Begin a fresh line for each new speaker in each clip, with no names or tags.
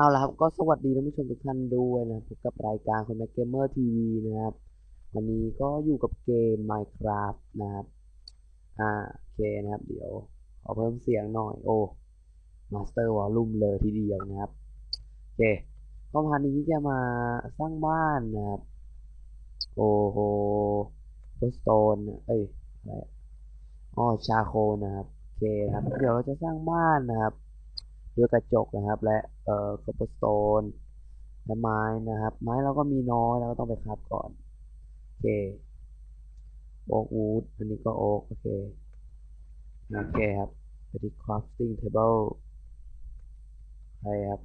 เอาละครับก็สวัสดีท่านผู้ชมทุกท่านด้วยนะพบกับรายการคนแม็กเกมเมอร์ทีวีนะครับ วันนี้ก็อยู่กับเกม Minecraft นะครับ อ่าโอเคนะครับ เดี๋ยวขอเพิ่มเสียงหน่อยโอ้ Master Volume เลยทีเดียวนะครับโอเคก็พานี้จะมาสร้างบ้านนะครับ โอ้โหโพสโตนเอ้ยอะไรอ๋อชาโคนะครับโอเคนะครับ เดี๋ยวเราจะสร้างบ้านนะครับ ด้วยกระจกนะครับและเอ่อคอปสโตนและไม้นะครับ ไม้เราก็มีน้อยเราก็ต้องไปคราฟก่อนโอเคโอ๊กวูดอันนี้ก็โอ๊กโอเคโอเคครับไปที่ crafting table ใช่ครับ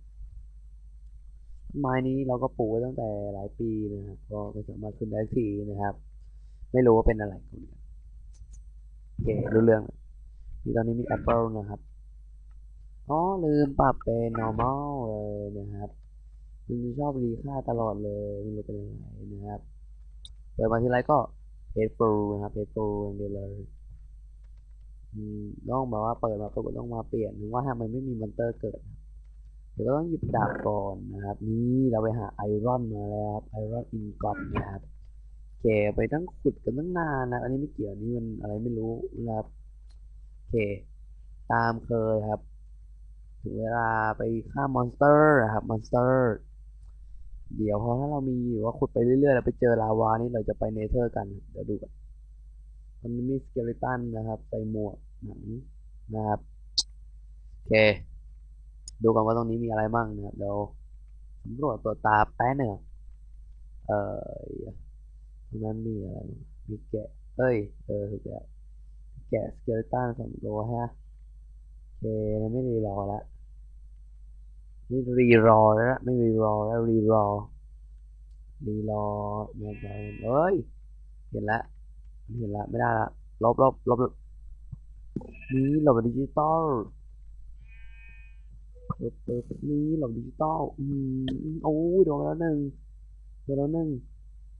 ไม้นี้เราก็ปลูกไว้ตั้งแต่หลายปีนะครับก็ไม่สามารถขึ้นได้ทีนะครับ ไม่รู้ว่าเป็นอะไรกันโอเครู้เรื่องมีตอนนี้มีแอปเปิลนะครับ อ๋อลืมปรับเป็น normal เลยนะครับมันชอบรีค่าตลอดเลยไม่รู้เป็นอะไรนะครับ เปิดมาทีไรก็ page f u l นะครับ page f u l อย่างเดียวเลยอืมต้องแบบว่าเปิดมาปุ๊บก็ต้องมาเปลี่ยนถึงว่าทำไมไม่มีมอนเตอร์เกิด เดี๋ยวก็ต้องหยิบดาบก่อนนะครับ นี่เราไปหาไอรอนมาแล้วครับไอรอนอินกอตนะครับโอเคไปตั้งขุดกันตั้งนานนะ อันนี้ไม่เกี่ยวนี่มันอะไรไม่รู้นะครับโอเค ตามเคยครับ ถึงเวลาไปฆ่ามอนสเตอร์นะครับมอนสเตอร์เดี๋ยวพอถ้าเรามีหรือว่าขุดไปเรื่อยๆแล้วไปเจอลาวานี่เราจะไปเนเธอร์กันเดี๋ยวดูกันมันมีสเกเลตันนะครับใส่หมวกหนังนะครับโอเค ดูกันว่าตรงนี้มีอะไรบ้างนะครับเดี๋ยวสำรวจตัวตาแป๊บหนึ่งเอ่อตรงนั้นมีอะไรมีแกะเอ้ยเออถูกแล้วแกะสเกเลตันสองตัวฮะโอเคไม่รีรอละ ไม่รีรอแล้วไม่รีรอแล้วรีรอรีรอเนี่ยไปเอ้ยเห็นละเห็นละไม่ได้ละลบลบลบลบนี่หลบดิจิตอลเปิดเปิดนี้หลบดิจิตอลอืมโอ้ยโดนไปแล้วหนึ่งโดนแล้วหนึ่ง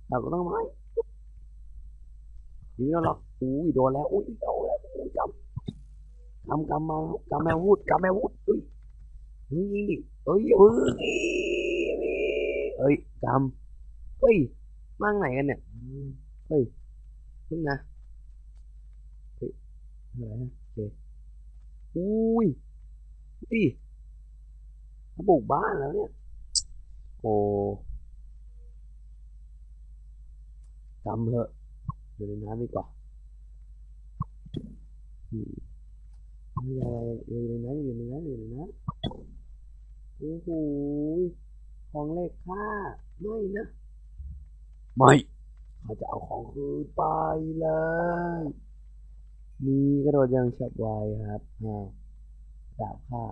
เราก็ต้องไม้ยิงไม่โดนหรอกอุ้ยโดนแล้วอุ้ยโดนแล้วอุ้ยกำกำกำมากำแมววูดกำแมววูดอุ้ยยิงดิ เอ้ยเอ้ยเอ้ยกำเฮ้ยมั่งไหนกันเนี่ยเฮ้ยพึ่ง ของเล็กค่าไม่นะไม่เขาจะเอาของคืนไปเลยมีกระโดดอยังฉับไวครับอ่าดาบค่า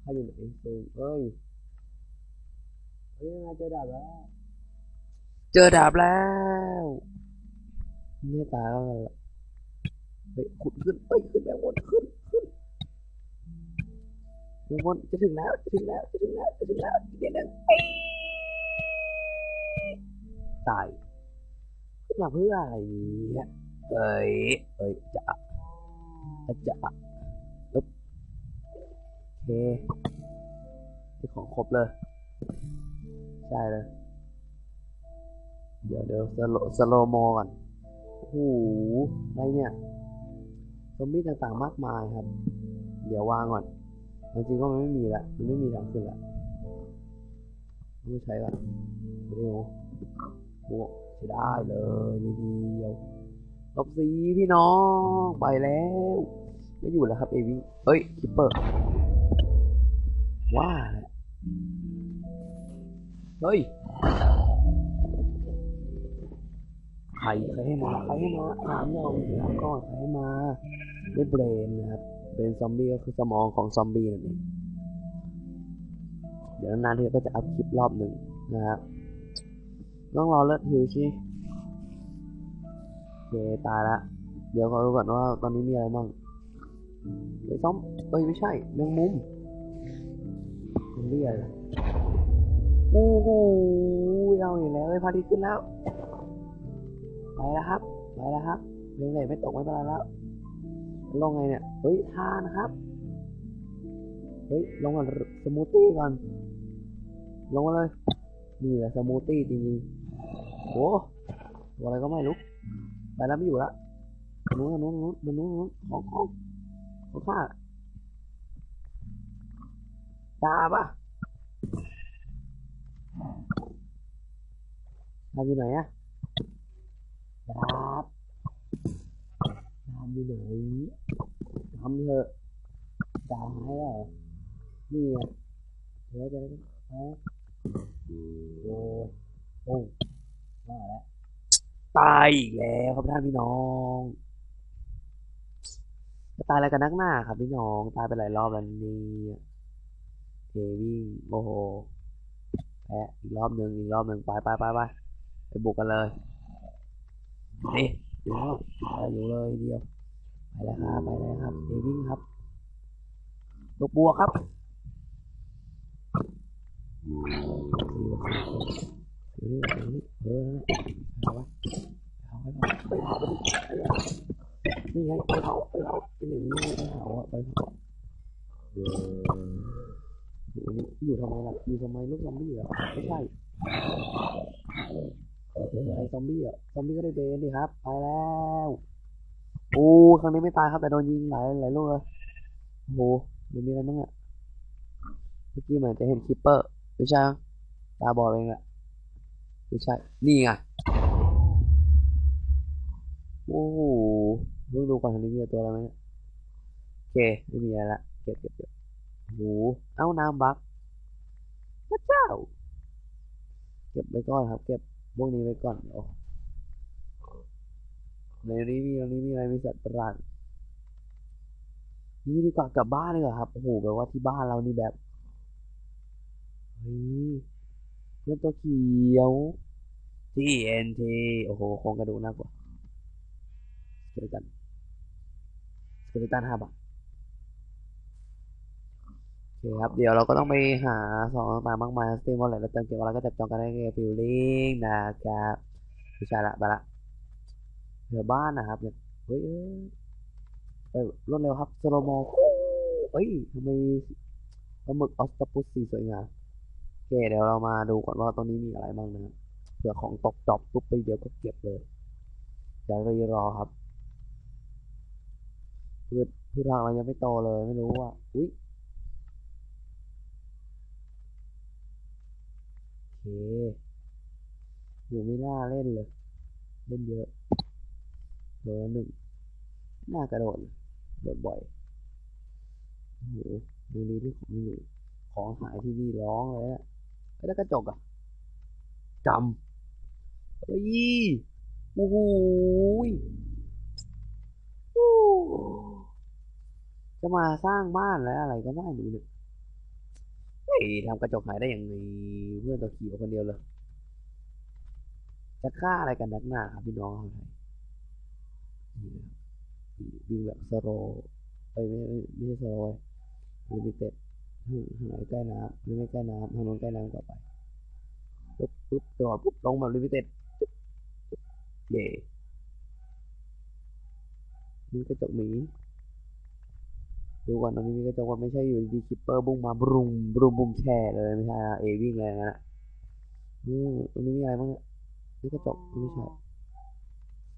เขาอยู่ไหนตูมเอ้ยเฮ้ยยังไงเจอดาบแล้ว เจอดาบแล้วไม่ตายก็แล้วเฮ้ยขุดขึ้นเฮ้ยขึ้นแมววนขึ้นขึ้น แมววนจะถึงแล้วจะถึงแล้วจะถึงแล้วจะถึงแล้วอีกนิดนึงตายขึ้นมาเพื่ออะไรเนี่ยเอ้ยเอ้ยจะจะอึ๊บโอเคที่ของครบเลย ใช่เลย เดี๋ยวเดี๋ยวสโลสโลโมก่อนโอ้โหอะไรเนี่ยซอมบี้ต่างๆมากมายครับ เดี๋ยววางก่อน จริงก็มันไม่มีละ มันไม่มีทางขึ้นละต้องใช้ก่อนเร็วบวกใช้ได้เลยนิดเดียวลบสีพี่น้อง ไปแล้ว ไม่อยู่แล้วครับเอวิเฮ้ย คิปเปอร์ว่าเฮ้ยใครใครให้มาใครให้มาถามหน่อยถามก่อนใครให้มาได้เบรนนะครับ เบนซอมบี้ก็คือสมองของซอมบี้นั่นเอง เดี๋ยวนานๆทีก็จะอัพคลิปรอบหนึ่งนะครับต้องรอเลือดฮิวชิเคตายละ เดี๋ยวขอดูก่อนว่าตอนนี้มีอะไรบ้างเฮ้ยซอมเอ้ยไม่ใช่แมงมุมมันเรียกโอ้โหเอาอีกแล้วไอ้ยพาทิขึ้นแล้ว ไปแล้วครับ ไปแล้วครับเรื่องไหนไม่ตกไม่เป็นไรแล้ว ลงไงเนี่ย เฮ้ยทานะครับ เฮ้ย ลงมาสมูทตี้ก่อน ลงมาเลย นี่แหละสมูทตี้จริงๆโอ้ตัวอะไรก็ไม่รู้ไปแล้วไม่อยู่ละนู้นนู้นนู้นนู้นนู้นของของของข้าตาปะดาอยู่ไหนอะดา บดาบอยู่ไหนทำเถอะดาหายแล้วเหรอนี่ไงเดี๋ยวจะได้ฮะโอ้ยโอ้มาแล้วตายอีกแล้วครับท่านพี่น้องจะตายอะไรกันนักหน้าครับพี่น้อง ตายไปหลายรอบแล้วนี่เฮวิ่งโอ้โหแพ้อีกรอบหนึ่งอีกรอบหนึ่งไปไปไปไปไปบุกกันเลยนี่ แล้วไปอยู่เลยเดียว ไปเลยครับ ไปเลยครับเฮวิ่งครับลูกบัวครับอยู่นี่อยู่นี่เออเอาไว้เอาไปเผาไปเผานี่ไงไปเผาไปเผาไปหนึ่งนี่ไปเผาอะไปเผาเอออยู่นี่อยู่ทำไมล่ะอยู่ทำไมลูกซอมบี้เหรอไม่ใช่ ไอ้ซอมบี้อะซอมบี้ก็ได้เบนดิครับ ไปแล้วโอ้ครั้งนี้ไม่ตายครับ แต่โดนยิงหลายหลายลูกเลยโอ้โหมันมีอะไรบ้างอะเมื่อกี้เหมือนจะเห็นคิปเปอร์ไม่ใช่ตาบอดเองแหละไม่ใช่ นี่ไงโอ้โหเพิ่งดูก่อนทันนี้มีตัวอะไรไหมเนี่ยโอเคไม่มีอะไรละเก็บเก็บเก็บโอ้โหเอ้าน้ำบักพระเจ้า เก็บไว้ก่อนครับ เก็บ พวกนี้ไว้ก่อนเดี๋ยวในนี้มีตรงนี้มีอะไรมีสัตว์ประหลาดนี่ดีกว่ากลับบ้านเลยเหรอครับโอ้โหแปลว่าที่บ้านเรานี่แบบเฮ้ยเรื่องตัวเขียว TNT โอ้โหโครงกระดูกน่ากลัวสเกเลตันสเกเลตันห้าบาท คครับ เดี๋ยวเราก็ต้องไปหาสองต่างมากมายสเตมอลเลตแล้วเติมเกมอะไรก็จับจองกันได้ในฟิลลิ่งนะครับไม่ใช่ละไปละเหลือบ้านนะครับเนี่ยเฮ้ยเอ้ยไปรวดเร็วครับสโลโมเฮ้ยทำไมปลาหมึกออสตาปุสสีสวยงามโอเคเดี๋ยวเรามาดูก่อนว่าตรงนี้มีอะไรบ้างนะเผื่อของตกดรอปปุ๊บไปเดี๋ยวก็เก็บเลยอย่ารีรอครับพืชพืชทางเรายังไม่โตเลยไม่รู้ว่า อุ้ย อเคอยู่ไม่น่าเล่นเลย เล่นเยอะ โดนแล้วหนึ่งน่ากระโดดเลยโดดบ่อยโอ้โหดูนี้ที่ของอยู่ ของหายที่นี่ร้องเลยอะแล้วกระจกอะจำเฮ้ยโอ้โหจะมาสร้างบ้านแล้วอะไรก็ไม่รู้เนี่ย ยทำกระจกหายได้อย่างไงเพื่อนตัวขี่มาคนเดียวเลยจะฆ่าอะไรกันนักหนาครับพี่น้องชาวไทยนี่นะครับวิ่งแบบสโลเอ้ยไม่ไม่ไม่ใช่สโลว์ลิมิเต็ดทางไหนใกล้น้ำหรือไม่ใกล้น้ำทางโน้นใกล้น้ำต่อไปปุ๊บปุ๊บจอดปุ๊บลงแบบลิมิเต็ดเย่มีกระจกหมี ดูก่อนตรงนี้มีกระจกว่าไม่ใช่อยู่ดีคิปเปอร์บุ้งมาบรุงบรุงบุ้งแช่เลยไม่ใช่เอวิ่งเลยนะอืมตรงนี้มีอะไรบ้างเนี่ยนี่กระจกไม่ใช่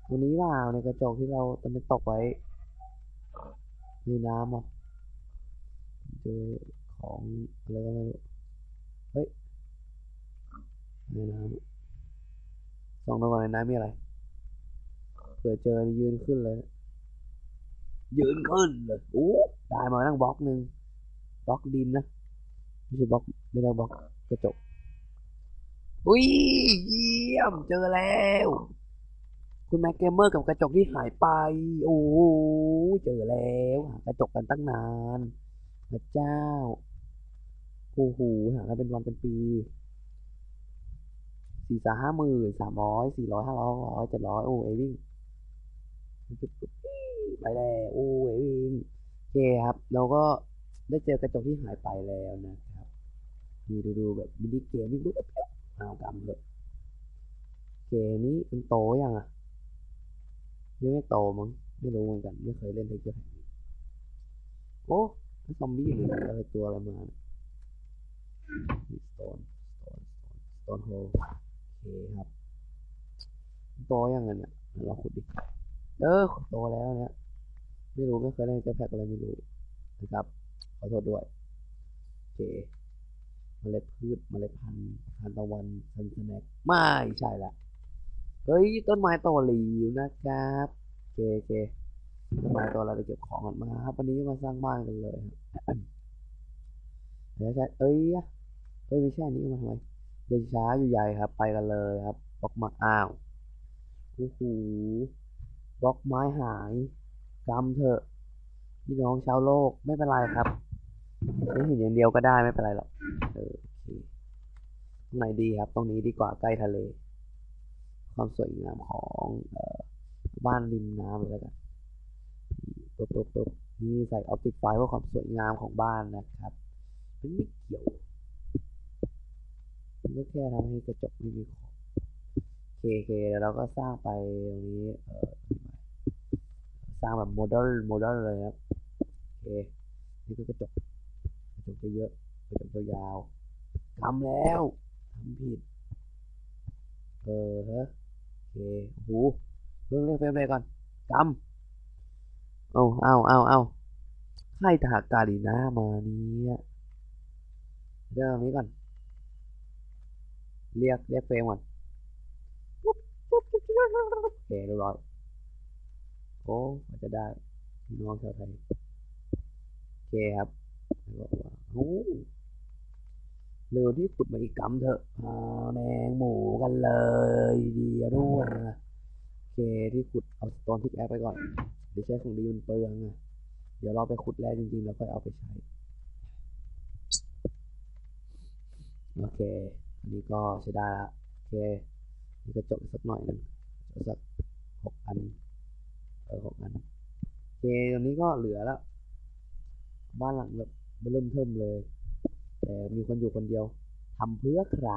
ตรงนี้ว่าในกระจกที่เราตอนนี้ตกไว้ในน้ำอะเจอของอะไรก็ไม่รู้เฮ้ยในน้ำส่องดูก่อนในน้ำมีอะไรเผื่อเจอยืนขึ้นเลยนะ ยืนขึ้นเลยโอ้ได้มาตั้งบล็อกหนึ่งบล็อกดินนะไม่ใช่บล็อกไม่ได้บล็อกกระจกอุ้ยเยี่ยมเจอแล้ว คุณแม็กเกมเมอร์กับกระจกที่หายไป โอ้เจอแล้วหากระจกกันตั้งนานพระเจ้าโอ้โหหากันเป็นวันเป็นปีสี่สาห้าหมื่นสามร้อยสี่ร้อยห้าร้อยร้อยเจ็ดร้อยโอ้เอวิ่งจุ๊บจุ๊บ ไปแล้วโอ้เอวิ่งโอเคครับ เราก็ได้เจอกระจกที่หายไปแล้วนะครับนี่ดูดูแบบมินิเกมนี่ดูเอากำเลยเกมนี้มันโตยังอะยังไม่โตมั้งไม่รู้เหมือนกัน ไม่เคยเล่นเทคเจอร์แผ่นนี้โอ้ซอมบี้หรืออะไรตัวอะไรมาสโตนสโตนสโตนโฮโอเคครับโตยังไงเนี่ยเราขุดดิ เออโตแล้วเนี่ย ไม่รู้ไม่เคยเล่นเจะแพ็กอะไรไม่รู้นะครับ ขอโทษด้วยโอเคเมล็ดพืชเมล็ดพันธุ์ทานตะวันซันสแน็คไม่ใช่ละเฮ้ยต้นไม้โตหลิวนะครับโอเคโอเคต้นไม้โตเราจะเก็บของกันมาครับวันนี้มาสร้างบ้านกันเลยเดี๋ยวใช่เอ้ยเอ้ยไม่ใช่นนี้เอามาทำไมเดินช้าอยู่ใหญ่ครับ ไปกันเลยครับบล็อกมาอ้าวโอ้โหบล็อกไม้หาย กำเถอะพี่น้องชาวโลกไม่เป็นไรครับไม่เห็นอย่างเดียวก็ได้ไม่เป็นไรหรอกเออตรงไหนดีครับ ตรงนี้ดีกว่าใกล้ทะเล ความสวยงามของเออบ้านริมน้ำเลยแล้วกันปึ๊บปึ๊บปึ๊บนี่ใส่ออปติกไฟเพื่อความสวยงามของบ้านนะครับมันไม่เกี่ยวมันก็แค่ทำให้กระจกไม่มีขอบโอเคเคแล้วเราก็สร้างไปตรงนี้เออ สร้างแบบโมเดลโมเดลเลยครับโอเคนี่ก็กระจกกระจกจะเยอะกระจกยาวทำแล้วทำผิด เออฮะโอเคโอ้โหเรื่องเรียกเฟรมเลยก่อนกำเอาเอาเอาเอาใครถากกาลีน่ามาเนี่ยเรื่องนี้ก่อน เรียกเรียกเฟรมก่อนโอเคเรียบร้อย โอ้มันจะได้พี่น้องชาวไทยโอเคครับแล้วก็ว่าโอ้เร็วที่ขุดมาอีกกำเถอะเอาแดงหมูกันเลยเดียวด้วยนะโอเคที่ขุดเอาสโตนพิกแอคไปก่อนเดี๋ยวใช้ของดีมันเปลืองอะเดี๋ยวเราไปขุดแร่จริงๆแล้วค่อยเอาไปใช้โอเค อันนี้ก็ใช้ได้ละโอเค นี่กระจกสักหน่อยนึงกระจกสักหกอัน เออหกอันโอเคตอนนี้ก็เหลือแล้ว บ้านหลังแบบเริ่มเทิมเลย แต่มีคนอยู่คนเดียวทำเพื่อใคร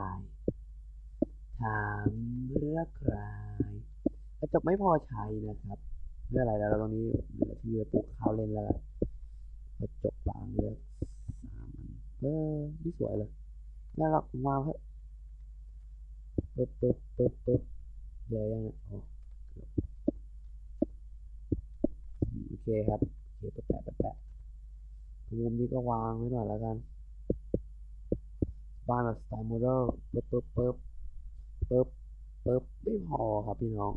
ทำเพื่อใครกระจกไม่พอใช้นะครับไม่เป็นไรแล้วตรงนี้เหลือที่ไว้ปลูกข้าวเล่นแล้วกระจกบางเลือสามอันเออนี่สวยเลยน่ารักมากครับปึ๊บปึ๊บปึ๊บปึ๊บเลยยังไงอ๋อเกือบอืมโอเคครับโอเคแปะแปะแปะมุมนี้ก็วางไว้หน่อยแล้วกัน บ้านแบบสไตล์โมเดลปึ๊บปึ๊บปึ๊บปึ๊บปึ๊บไม่พอครับพี่น้อง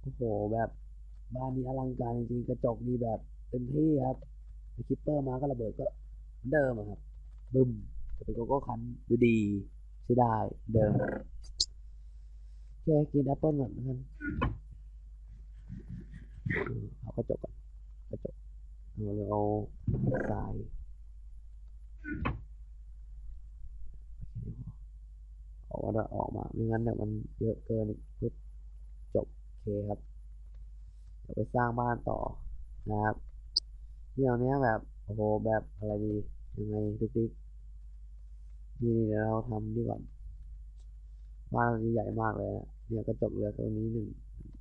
โอ้โห แบบบ้านนี้อลังการจริงๆ กระจกนี่แบบเต็มที่ครับไปคิปเปอร์มาก็ระเบิดก็เหมือนเดิมครับ บึ้มจะเป็นโกโก้คันดูดีใช้ได้เดิมแค่กินแอปเปิลก่อนแล้วกันเอากระจกก่อน กระจกเอาเลยเอาทรายออกมาออกมาไม่งั้นเนี่ยมันเยอะเกินอีกปุ๊บจบโอเคครับเดี๋ยวไปสร้างบ้านต่อนะครับที่เอาเนี้ยแบบโอ้โหแบบอะไรดียังไงทุกทิกนี่เดี๋ยวเราทำนี่ก่อนบ้านเรานี่ใหญ่มากเลยนะเนี่ยกระจกเหลือตรงนี้หนึ่ง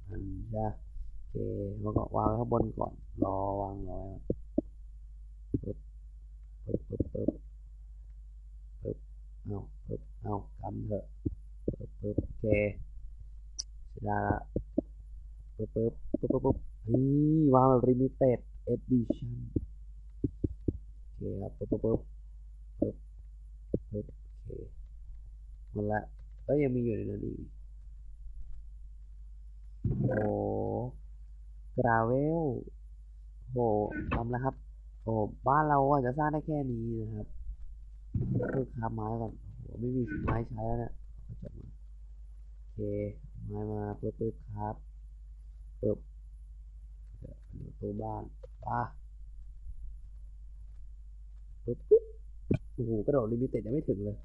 อันใช่ เคแล้วก็วางไว้ข้างบนก่อน รอวางรอไว้ก่อยปึ๊บปึ๊บปึ๊บปึ๊บปึ๊บเอาปึ๊บเอากำเถอะปึ๊บปึ๊บโอเคเสร็จได้วปึ๊บปึ๊บปึ๊บปึ๊บนี่วางแบบ limited edition โอเคครับปึ๊บปึ๊บปึ๊บปึ๊บ ปึ๊บโอเคหมดละเอ้ยยังมีอยู่ในนั้นอีกโอ้ กราเวลโหทำแล้วครับโอ้บ้านเราอาจจะสร้างได้แค่นี้นะครับเพิ่งค้าไม้ก่อนโอ้ไม่มีไม้ใช้แล้วเนี่ยเอาจบมาโอเค ไม้มาปึ๊บปึ๊บครับปึ๊บเดี๋ยวดูตัวบ้านป่ะปึ๊บปึ๊บโอ้โหกระโดดลิมิเต็ดยังไม่ถึงเลย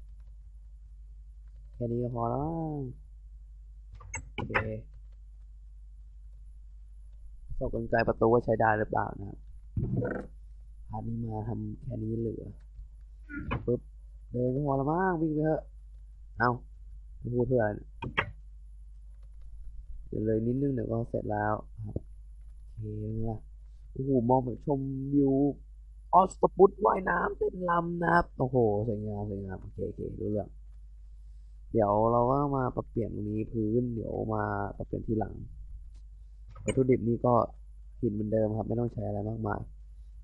แค่นี้ก็พอแล้วโอเค สอบกลไกประตูว่าใช้ได้หรือเปล่านะครับพาร์ทนี้มาทำแค่นี้เหลือปุ๊บเดินก็พอแล้วมั้งวิ่งไปเถอะ เอาพูดเพื่อนเดี๋ยวเลยนิดนึงเดี๋ยวก็เสร็จแล้วครับโอเคนะโอ้โหมองแบบชมวิวออสตปุตว่ายน้ำเต้นรำนะครับ โอ้โหสวยงามสวยงามโอเคโอเครู้เรื่อง เดี๋ยวเราก็มาปรับเปลี่ยนตรงนี้พื้น เดี๋ยวมาปรับเปลี่ยนทีหลัง วัตถุดิบนี่ก็หินเหมือนเดิมครับ ไม่ต้องใช้อะไรมากมาย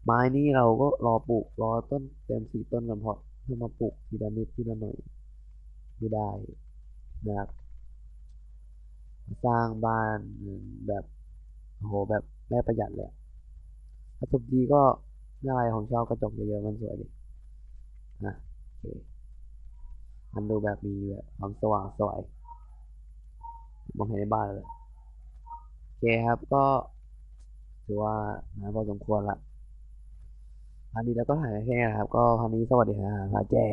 ไม้นี่เราก็รอปลูกรอต้นเต็มสี่ต้นกันเพราะเพื่อมาปลูกทีละนิดทีละหน่อยไม่ได้นะครับสร้างบ้านแบบโหแบบไม่ประหยัดเลยอะถ้าทุบดีก็ไม่อะไรของชอบกระจกเยอะๆมันสวยดีนะโอเคมันดูแบบมีแบบความสว่างสวยมองเห็นในบ้านเลย เคครับก็ถือว่านานพอสมควรละพันนี้แล้วก็ถ่ายแค่นี้นะครับ ก็พันนี้สวัสดีครับพาแจ้